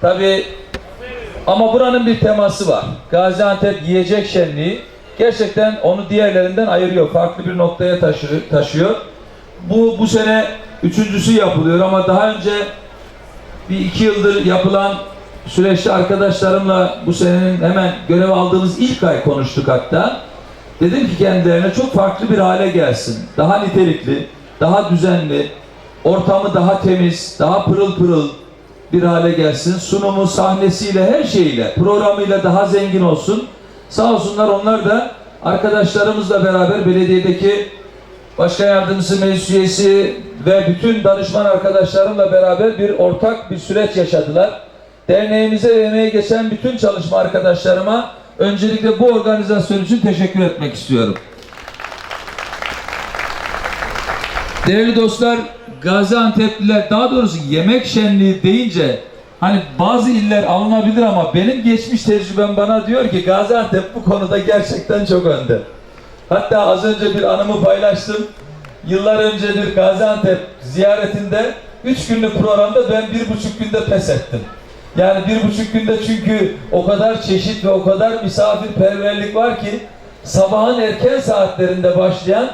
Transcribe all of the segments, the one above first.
Tabii ama buranın bir teması var. Gaziantep yiyecek şenliği gerçekten onu diğerlerinden ayırıyor. Farklı bir noktaya taşıyor. taşıyor. Bu bu sene üçüncüsü yapılıyor ama daha önce bir iki yıldır yapılan süreçte arkadaşlarımla bu senenin hemen görev aldığımız ilk ay konuştuk hatta. Dedim ki kendilerine çok farklı bir hale gelsin. Daha nitelikli, daha düzenli, ortamı daha temiz, daha pırıl pırıl bir hale gelsin. Sunumu, sahnesiyle, her şeyiyle, programıyla daha zengin olsun. Sağ olsunlar onlar da arkadaşlarımızla beraber belediyedeki başkan yardımcısı, meclis üyesi ve bütün danışman arkadaşlarımla beraber bir ortak bir süreç yaşadılar. Derneğimize ve emeğe geçen bütün çalışma arkadaşlarıma öncelikle bu organizasyon için teşekkür etmek istiyorum. Değerli dostlar, Gaziantep'liler daha doğrusu yemek şenliği deyince hani bazı iller alınabilir ama benim geçmiş tecrübem bana diyor ki Gaziantep bu konuda gerçekten çok önde. Hatta az önce bir anımı paylaştım. Yıllar önce bir Gaziantep ziyaretinde üç günlük programda ben bir buçuk günde pes ettim. Yani bir buçuk günde çünkü o kadar çeşit ve o kadar misafirperverlik var ki sabahın erken saatlerinde başlayan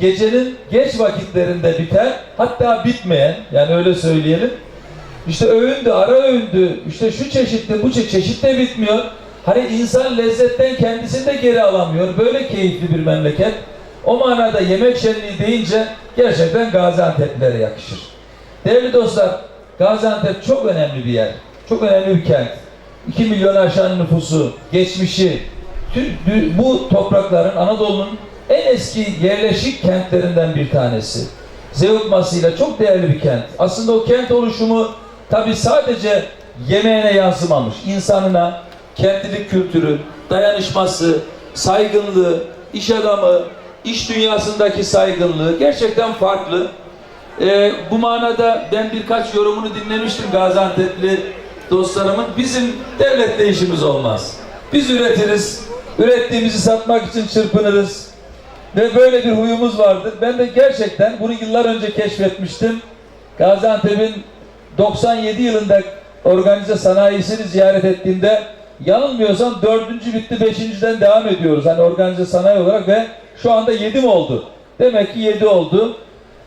gecenin geç vakitlerinde biter hatta bitmeyen yani öyle söyleyelim. İşte öğündü, ara öğündü, işte şu çeşitte, bu çe- çeşit de bitmiyor. Hani insan lezzetten kendisini de geri alamıyor. Böyle keyifli bir memleket. O manada yemek şenliği deyince gerçekten Gaziantep'lere yakışır. Değerli dostlar, Gaziantep çok önemli bir yer. Çok önemli bir kent. 2 milyon aşan nüfusu, geçmişi, bu toprakların Anadolu'nun en eski yerleşik kentlerinden bir tanesi. Zeugmasıyla çok değerli bir kent. Aslında o kent oluşumu tabi sadece yemeğine yansımamış. İnsanına, kentlilik kültürü, dayanışması, saygınlığı, iş adamı, iş dünyasındaki saygınlığı gerçekten farklı. Ee, bu manada ben birkaç yorumunu dinlemiştim Gaziantep'li dostlarımın. Bizim devletle işimiz olmaz. Biz üretiriz, ürettiğimizi satmak için çırpınırız. Ve böyle bir huyumuz vardır. Ben de gerçekten bunu yıllar önce keşfetmiştim. Gaziantep'in 97 yılında organize sanayisini ziyaret ettiğimde yanılmıyorsam dördüncü bitti, beşinciden devam ediyoruz. Hani organize sanayi olarak ve şu anda yedi mi oldu? Demek ki yedi oldu.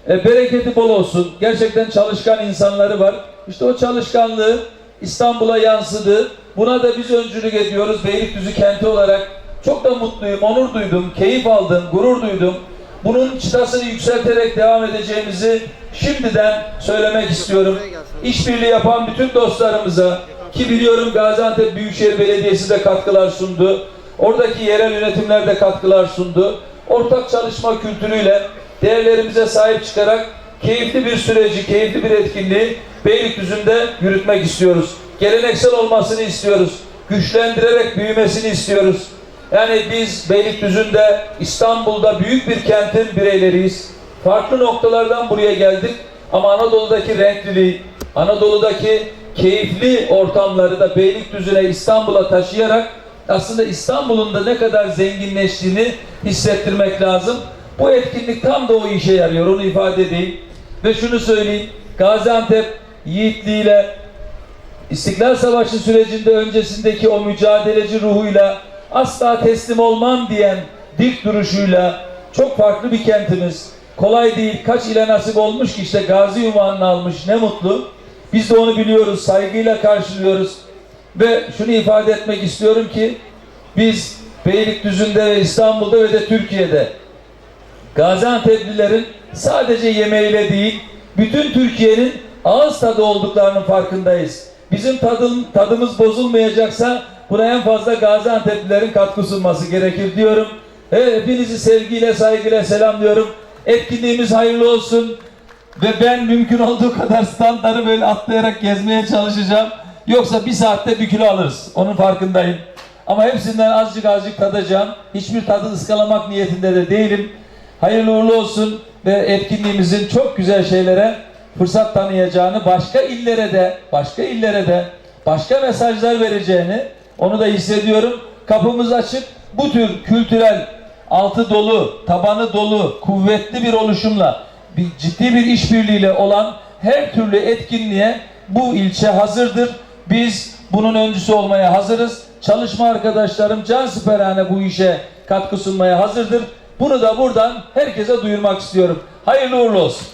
E, bereketi bol olsun. Gerçekten çalışkan insanları var. İşte o çalışkanlığı İstanbul'a yansıdı. Buna da biz öncülük ediyoruz. Beylikdüzü kenti olarak çok da mutluyum, onur duydum, keyif aldım, gurur duydum. Bunun çıtasını yükselterek devam edeceğimizi şimdiden söylemek istiyorum. İşbirliği yapan bütün dostlarımıza ki biliyorum Gaziantep Büyükşehir Belediyesi de katkılar sundu. Oradaki yerel yönetimler de katkılar sundu. Ortak çalışma kültürüyle değerlerimize sahip çıkarak keyifli bir süreci, keyifli bir etkinliği Beylikdüzü'nde yürütmek istiyoruz. Geleneksel olmasını istiyoruz. Güçlendirerek büyümesini istiyoruz. Yani biz Beylikdüzü'nde, İstanbul'da büyük bir kentin bireyleriyiz. Farklı noktalardan buraya geldik. Ama Anadolu'daki renkliliği, Anadolu'daki keyifli ortamları da Beylikdüzü'ne, İstanbul'a taşıyarak aslında İstanbul'un da ne kadar zenginleştiğini hissettirmek lazım. Bu etkinlik tam da o işe yarıyor, onu ifade edeyim. Ve şunu söyleyeyim, Gaziantep yiğitliğiyle, İstiklal Savaşı sürecinde öncesindeki o mücadeleci ruhuyla asla teslim olmam diyen dik duruşuyla çok farklı bir kentimiz. Kolay değil. Kaç ile nasip olmuş ki işte gazi ünvanını almış. Ne mutlu. Biz de onu biliyoruz. Saygıyla karşılıyoruz. Ve şunu ifade etmek istiyorum ki biz Beylikdüzü'nde ve İstanbul'da ve de Türkiye'de Gaziantep'lilerin sadece yemeğiyle değil, bütün Türkiye'nin ağız tadı olduklarının farkındayız. Bizim tadım, tadımız bozulmayacaksa buna en fazla Gaziantep'lilerin katkı sunması gerekir diyorum. Hepinizi sevgiyle, saygıyla selamlıyorum. Etkinliğimiz hayırlı olsun. Ve ben mümkün olduğu kadar standları böyle atlayarak gezmeye çalışacağım. Yoksa bir saatte bir kilo alırız. Onun farkındayım. Ama hepsinden azıcık azıcık tadacağım. Hiçbir tadı ıskalamak niyetinde de değilim. Hayırlı uğurlu olsun ve etkinliğimizin çok güzel şeylere fırsat tanıyacağını, başka illere de, başka illere de başka mesajlar vereceğini onu da hissediyorum. Kapımız açık. Bu tür kültürel altı dolu, tabanı dolu, kuvvetli bir oluşumla, bir ciddi bir işbirliğiyle olan her türlü etkinliğe bu ilçe hazırdır Biz bunun öncüsü olmaya hazırız. Çalışma arkadaşlarım can siperhane bu işe katkı sunmaya hazırdır. Bunu da buradan herkese duyurmak istiyorum. Hayırlı uğurlu olsun.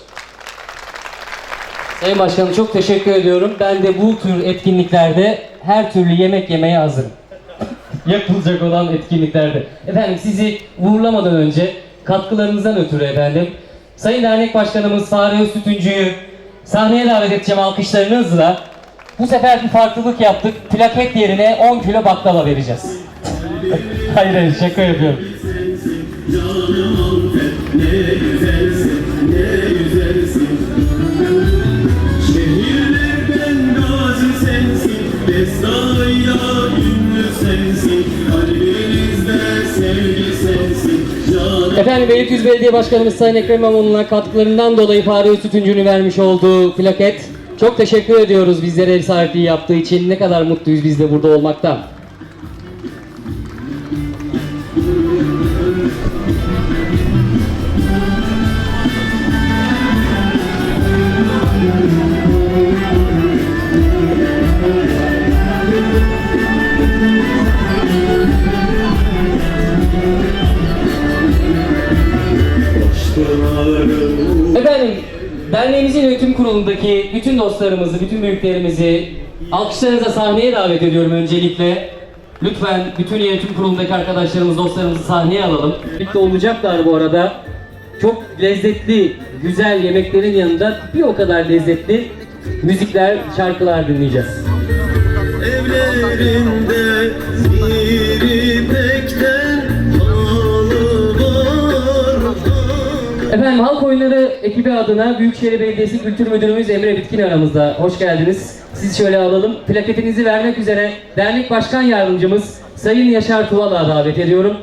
Sayın Başkanım çok teşekkür ediyorum. Ben de bu tür etkinliklerde her türlü yemek yemeye hazırım. Yapılacak olan etkinliklerde. Efendim sizi uğurlamadan önce katkılarınızdan ötürü efendim Sayın Dernek Başkanımız Fahri Öztütüncü'yü sahneye davet edeceğim alkışlarınızla. Bu sefer bir farklılık yaptık. Plaket yerine 10 kilo baklava vereceğiz. hayır hayır şaka yapıyorum. Efendim Beylikdüzü Belediye Başkanımız Sayın Ekrem İmamoğlu'na katkılarından dolayı Fahri Öztütüncü'nü vermiş olduğu plaket. Çok teşekkür ediyoruz bizlere ev sahipliği yaptığı için. Ne kadar mutluyuz biz de burada olmaktan. Efendim derneğimizin yönetim kurulundaki bütün dostlarımızı, bütün büyüklerimizi alkışlarınıza sahneye davet ediyorum öncelikle. Lütfen bütün yönetim kurulundaki arkadaşlarımız, dostlarımızı sahneye alalım. Birlikte olacaklar bu arada. Çok lezzetli, güzel yemeklerin yanında bir o kadar lezzetli müzikler, şarkılar dinleyeceğiz. Evlerinde Efendim Halk Oyunları ekibi adına Büyükşehir Belediyesi Kültür Müdürümüz Emre Bitkin aramızda. Hoş geldiniz. Sizi şöyle alalım. Plaketinizi vermek üzere dernek başkan yardımcımız Sayın Yaşar Tuval'a davet ediyorum.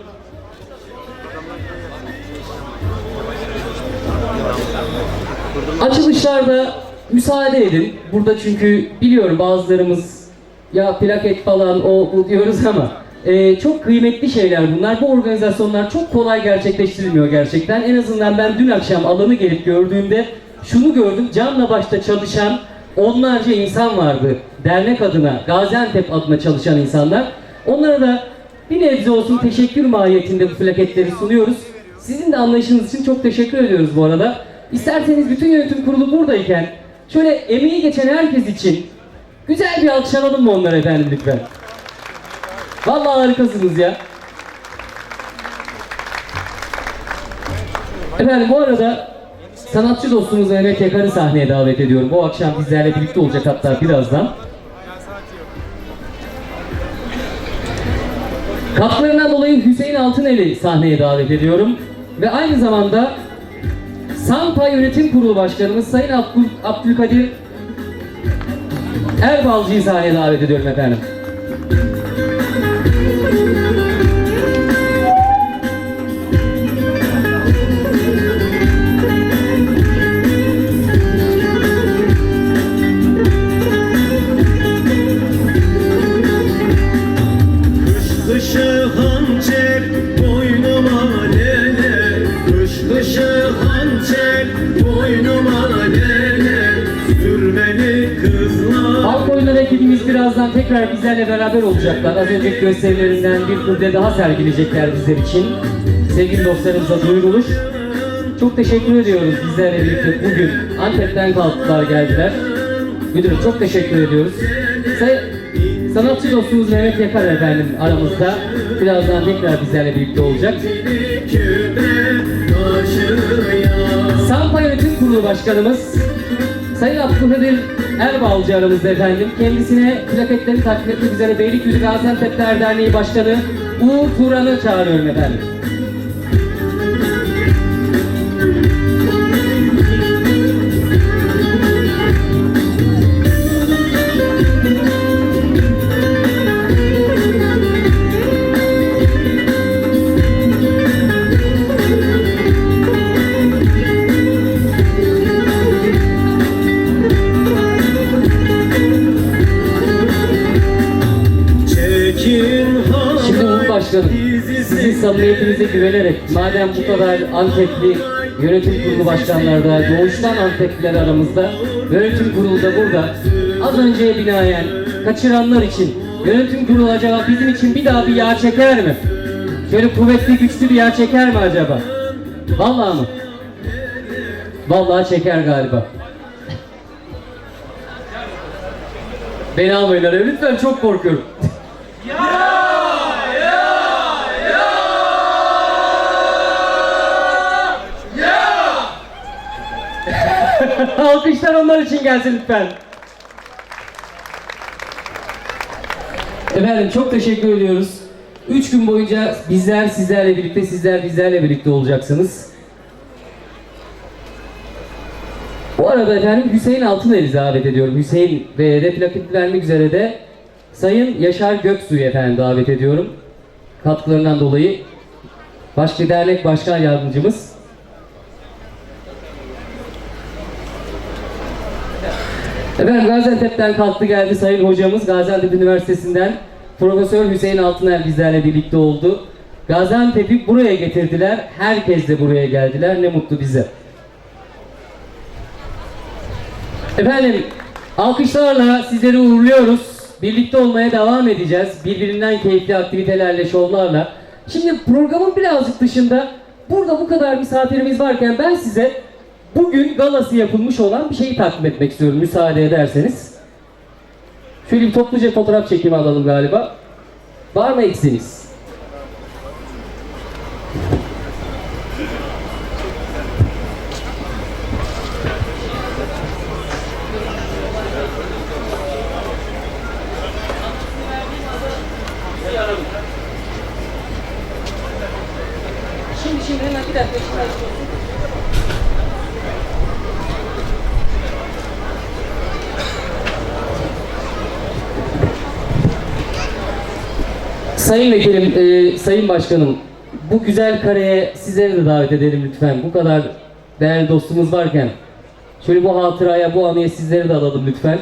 Açılışlarda müsaade edin. Burada çünkü biliyorum bazılarımız ya plaket falan o bu diyoruz ama e, çok kıymetli şeyler bunlar. Bu organizasyonlar çok kolay gerçekleştirilmiyor gerçekten. En azından ben dün akşam alanı gelip gördüğümde şunu gördüm. Canla başta çalışan onlarca insan vardı. Dernek adına, Gaziantep adına çalışan insanlar. Onlara da bir nebze olsun teşekkür mahiyetinde bu plaketleri sunuyoruz. Sizin de anlayışınız için çok teşekkür ediyoruz bu arada. İsterseniz bütün yönetim kurulu buradayken şöyle emeği geçen herkes için güzel bir alkış alalım mı onlara efendim lütfen? Vallahi harikasınız ya. Efendim bu arada sanatçı dostumuz Mehmet Yakar'ı sahneye davet ediyorum. Bu akşam bizlerle birlikte olacak hatta birazdan. Katkılarından dolayı Hüseyin Altıneli sahneye davet ediyorum. Ve aynı zamanda Sampa Yönetim Kurulu Başkanımız Sayın Abdül, Abdülkadir Erbalcı'yı sahneye davet ediyorum efendim. Birazdan tekrar bizlerle beraber olacaklar. Az önceki gösterilerinden bir kurde daha sergileyecekler bizler için. Sevgili dostlarımıza duyurulur. Çok teşekkür ediyoruz bizlerle birlikte bugün. Antep'ten kalktılar geldiler. Müdürüm çok teşekkür ediyoruz. Say sanatçı dostumuz Mehmet Yakar efendim aramızda. Birazdan tekrar bizlerle birlikte olacak. Sampa Yönetim Kurulu Başkanımız Sayın Abdülkadir Erbalcı aramızda efendim. Kendisine plaketleri takdim etmek üzere Beylikdüzü Gaziantep'ler Derneği Başkanı Uğur Turan'ı çağırıyorum efendim. Madem bu kadar Antepli yönetim kurulu başkanlarda, doğuştan Antepliler aramızda, yönetim kurulu da burada, az önceye binaen kaçıranlar için yönetim kurulu acaba bizim için bir daha bir yağ çeker mi? Şöyle kuvvetli güçlü bir yağ çeker mi acaba? Vallahi mı? Vallahi çeker galiba. Beni almayın araya lütfen çok korkuyorum. Alkışlar onlar için gelsin lütfen. Efendim çok teşekkür ediyoruz. Üç gün boyunca bizler sizlerle birlikte, sizler bizlerle birlikte olacaksınız. Bu arada efendim Hüseyin Altıner'i davet ediyorum. Hüseyin ve de plaket vermek üzere de Sayın Yaşar Göksu'yu efendim davet ediyorum. Katkılarından dolayı. Başka dernek başkan yardımcımız. Efendim Gaziantep'ten kalktı geldi sayın hocamız Gaziantep Üniversitesi'nden Profesör Hüseyin Altıner bizlerle birlikte oldu. Gaziantep'i buraya getirdiler. Herkes de buraya geldiler. Ne mutlu bize. Efendim alkışlarla sizleri uğurluyoruz. Birlikte olmaya devam edeceğiz. Birbirinden keyifli aktivitelerle, şovlarla. Şimdi programın birazcık dışında burada bu kadar misafirimiz varken ben size bugün galası yapılmış olan bir şeyi takdim etmek istiyorum müsaade ederseniz. Şöyle bir topluca fotoğraf çekimi alalım galiba. Var mı eksiniz? Sayın Vekilim, e, Sayın Başkanım, bu güzel kareye sizleri de davet edelim lütfen. Bu kadar değerli dostumuz varken. Şöyle bu hatıraya, bu anıya sizleri de alalım lütfen.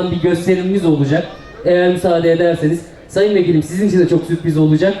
Olan bir gösterimimiz olacak. Eğer müsaade ederseniz. Sayın Vekilim sizin için de çok sürpriz olacak.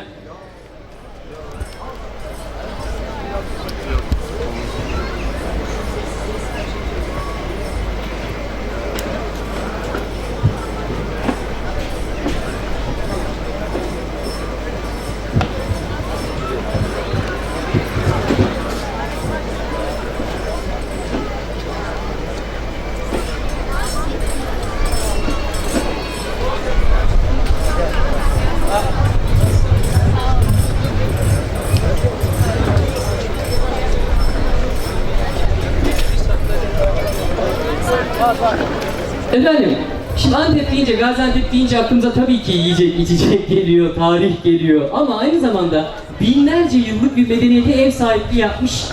Efendim, şimdi Antep deyince, Gaziantep deyince aklımıza tabii ki yiyecek, içecek geliyor, tarih geliyor. Ama aynı zamanda binlerce yıllık bir medeniyete ev sahipliği yapmış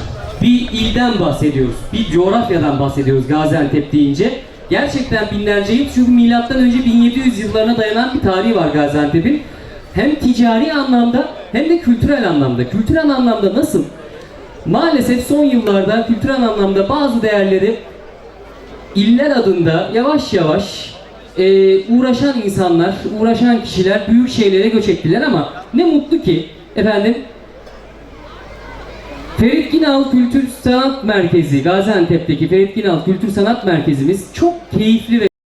bir ilden bahsediyoruz. Bir coğrafyadan bahsediyoruz Gaziantep deyince. Gerçekten binlerce yıl çünkü milattan önce 1700 yıllarına dayanan bir tarihi var Gaziantep'in. Hem ticari anlamda hem de kültürel anlamda. Kültürel anlamda nasıl? Maalesef son yıllarda kültürel anlamda bazı değerleri İller adında yavaş yavaş e, uğraşan insanlar, uğraşan kişiler büyük şeylere göç ettiler ama ne mutlu ki efendim. Ferit Ginal Kültür Sanat Merkezi, Gaziantep'teki Ferit Ginal Kültür Sanat Merkezimiz çok keyifli ve